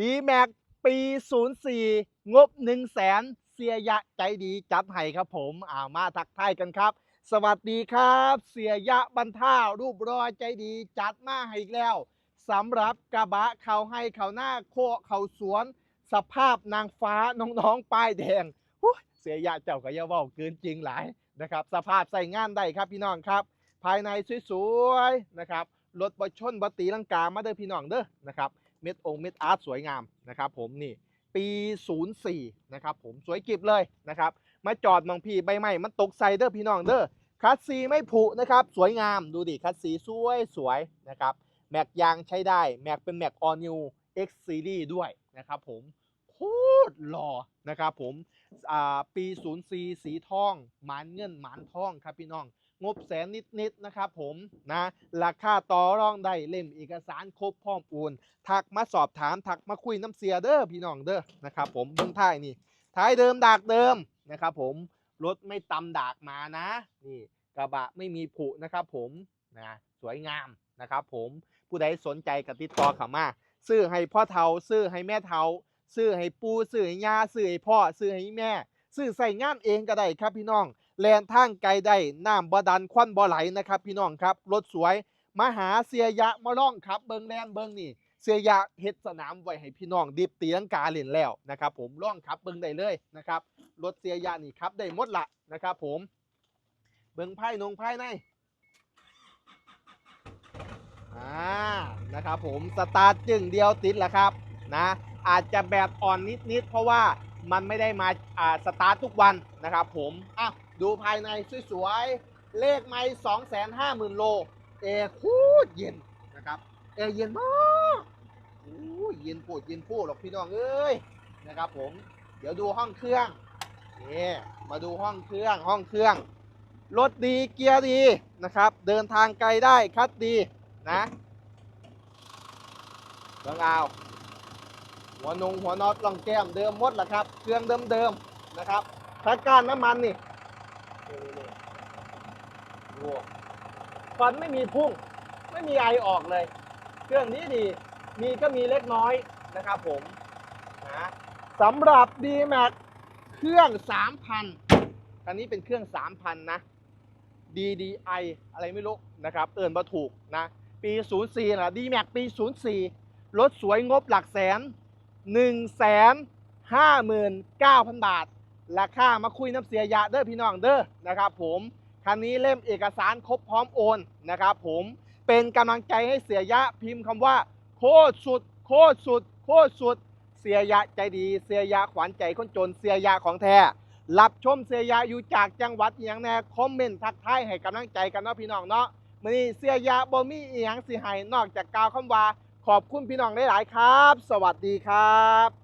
ดีแม็กปี 04 งบ 1 0 0 0 0แสนเสียยะใจดีจัดให้ครับผมอ่ามาทักทายกันครับ สวัสดีครับ เสียยะบรรท่ารูปรอยใจดีจัดมาให้อีกแล้วสำหรับกระบะเขาให้เขาหน้าโคเขาสวน สภาพนางฟ้าน้องๆป้ายแดงเสียยะเจ้าก็อย่าว่าเกินจริงหลายนะครับ สภาพใส่งานได้ครับพี่น้องครับ ภายในสวยๆนะครับรถบชนบตีลังกามาเด้อพี่น้องเด้อนะครับ เม็ดองเม็ดอาร์ตสวยงามนะครับผมนี่ปี 04 นะครับผมสวยกิบเลยนะครับ มาจอดบางพีใบไม้มันตกใส่เด้อพี่น้องเด้อคัสซีไม่ผุนะครับ สวยงามดูดิคัสซีสวยสวยนะครับแม็กยางใช้ได้ แม็กเป็นแม็กออนิว X Series ด้วยนะครับผมโคตรหล่อนะครับผมอ่าปี 04 สีทอง หมานเงินหมานทองครับพี่น้อง งบแสนนิดๆนะครับผมนะราคาต่อรองได้เล่มเอกสารครบพร้อมโอนทักมาสอบถามทักมาคุยน้ำเสียเด้อพี่น้องเด้อนะครับผมเบื้องท้ายนี่ท้ายเดิมดากเดิมนะครับผมรถไม่ตำดากมานะนี่กระบะไม่มีผุนะครับผมนะสวยงามนะครับผมผู้ใดสนใจก็ติดต่อเข้ามาซื้อให้พ่อเทาซื้อให้แม่เทาซื้อให้ปูซื้อให้ย่าซื้อให้พ่อซื้อให้แม่ ซื้อใส่งานเองก็ได้ครับพี่น้อง แลนทางไกลได้น้ำบ่ดันควันบ่ไหลนะครับพี่น้องครับรถสวยมาหาเสียยะมาล่องครับเบิงแลนเบิงนี่เสียยะเฮ็ดสนามไว้ให้พี่น้องดิบตีลังกาเล่นแล้วนะครับ ผมล่องครับเบิงได้เลยนะครับรถเสียยะนี่ครับได้หมดละนะครับ ผมเบิงไพ่นงไพ่ในอ่านะครับผมสตาร์ทจึงเดียวติดแล้วครับนะ อาจจะแบบอ่อนนิดๆเพราะว่ามันไม่ได้มาสตาร์ททุกวันนะครับผมอะดูภายในสวยๆ เลขไม่สองแสนห้าหมื่นโล เอคตรเย็นนะครับเอเย็นมากโอ้ยเย็นปวดเย็นพูดหรอกพี่น้องเอ้ยนะครับผมเดี๋ยวดูห้องเครื่องนี่มาดูห้องเครื่องห้องเครื่องรถดีเกียร์ดีนะครับ เดินทางไกลได้คัดดีนะเรื่องเอา หัวนงหัวน็อตลองแก้มเดิมหมดแหละครับ เครื่องเดิมๆนะครับถ้าการน้ำมันนี่ควันไม่มีพุ่ง ไม่มีไอออกเลย เครื่องนี้ดี มีก็มีเล็กน้อยนะครับผมนะสำหรับ d m a x เครื่อง 3,000คันนี้เป็นเครื่อง 3,000 นะ DDI อะไรไม่รู้นะครับ เอินมาถูกนะ ปี 04นะ d m a x ปี 04 รถสวยงบหลักแสน 1 5 9 0 0 0 บาทราคามาคุยน้ำเสียยะเด้อพี่น้องเด้อนะครับผมคันนี้เล่มเอกสารครบพร้อมโอนนะครับผมเป็นกำลังใจให้เสียยะพิมพ์คำว่า โคตรสุด โคตรสุด โคตรสุด เสียยะใจดี เสียยะขวัญใจคนจนเสียยะของแท้รับชมเสียยะอยู่จากจังหวัดอหย่างแน่คอมเมนต์ทักทายให้กำลังใจกันเนาะพี่น้องเนาะมือนี้เสียยะบ่มีอียงสิให้นอกจากกาวคำว่า ขอบคุณพี่น้องหลายๆครับ สวัสดีครับ